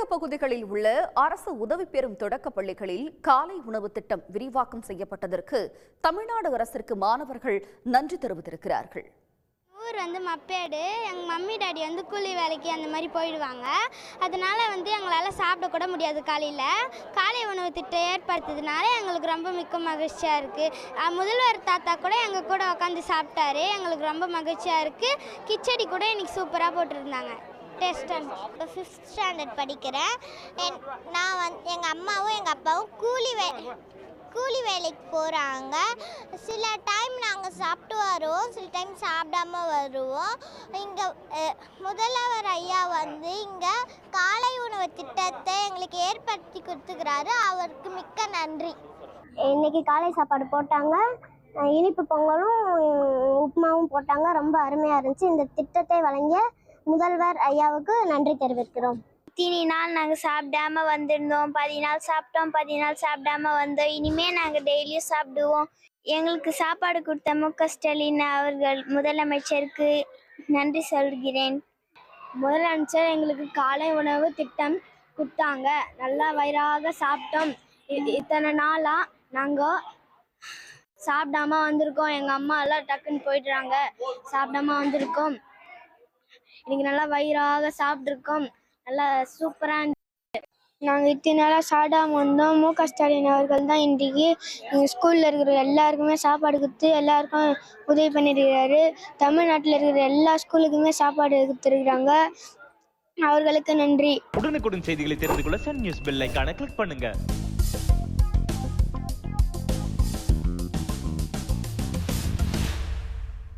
தமிழக பகுதிகளில் உள்ள அரசு உதவி பெறும் தொடக்கப் பள்ளிகளில் காலை உணவு திட்டம் விரிவாக்கம் செய்யப்பட்டதற்கு தமிழ்நாடு அரசிற்கு மாணவர்கள் நன்றி தெரிவித்திருக்கிறார்கள். ஊர் வந்து மப்பேடு எங்கள் மம்மி டாடி வந்து கூலி வேலைக்கு அந்த மாதிரி போயிடுவாங்க. அதனால வந்து எங்களால் சாப்பிட கூட முடியாது காலையில். காலை உணவு திட்டம் ஏற்படுத்ததுனால எங்களுக்கு ரொம்ப மிக்க மகிழ்ச்சியாக இருக்குது முதல்வர் தாத்தா கூட எங்கள் கூட உட்காந்து சாப்பிட்டாரு. எங்களுக்கு ரொம்ப மகிழ்ச்சியாக இருக்குது கிச்சடி கூட இன்னைக்கு சூப்பராக போட்டிருந்தாங்க. டேஸ்ட் இப்போ ஃபிஃப்த் ஸ்டாண்டர்ட் படிக்கிறேன். என் நான் வந்து எங்கள் அம்மாவும் எங்கள் அப்பாவும் கூலி வே கூலி வேலைக்கு போகிறாங்க சில டைம் நாங்கள் சாப்பிட்டு வருவோம். சில டைம் சாப்பிடாம வருவோம். இங்கே முதல்வர் ஐயா வந்து இங்கே காலை உணவு திட்டத்தை எங்களுக்கு ஏற்படுத்தி கொடுத்துக்கிறாரு. அவருக்கு மிக்க நன்றி. இன்னைக்கு காலை சாப்பாடு போட்டாங்க. இனிப்பு பொங்கலும் உப்புமாவும் போட்டாங்க. ரொம்ப அருமையாக இருந்துச்சு. இந்த திட்டத்தை வழங்கிய முதல்வர் ஐயாவுக்கு நன்றி தெரிவிக்கிறோம். இத்தனி நாள் நாங்கள் சாப்பிடாம வந்திருந்தோம். பதி நாள் சாப்பிட்டோம் பதி நாள் சாப்பிடாம வந்தோம். இனிமேல் நாங்கள் டெய்லியும் சாப்பிடுவோம். எங்களுக்கு சாப்பாடு கொடுத்த மு க ஸ்டாலின் அவர்கள் முதலமைச்சருக்கு நன்றி சொல்கிறேன். முதலமைச்சர் எங்களுக்கு காலை உணவு திட்டம் கொடுத்தாங்க. நல்லா வயிறாக சாப்பிட்டோம். இத்தனை நாளாக நாங்கள் சாப்பிடாம வந்திருக்கோம். எங்கள் அம்மா எல்லாம் டக்குன்னு போயிடுறாங்க. சாப்பிடாம வந்திருக்கோம். இன்னைக்கு நல்லா வயிறாக சாப்பிட்ருக்கோம் நல்லா சூப்பராக இருந்துச்சு. நாங்கள் இத்தனை நாளாக சாப்பிடாம வந்தோம் மு க ஸ்டாலின் அவர்கள் தான் இன்றைக்கு எங்கள் ஸ்கூலில் இருக்கிற எல்லாருக்குமே சாப்பாடு கொடுத்து எல்லாருக்கும் உதவி பண்ணியிருக்கிறாரு. தமிழ்நாட்டில் இருக்கிற எல்லா ஸ்கூலுக்குமே சாப்பாடு கொடுத்துருக்குறாங்க. அவர்களுக்கு நன்றி. உடனுக்குடன் செய்திகளை தெரிந்து கொள்ள சன் நியூஸ் பெல் ஐக்கான கிளிக் பண்ணுங்க.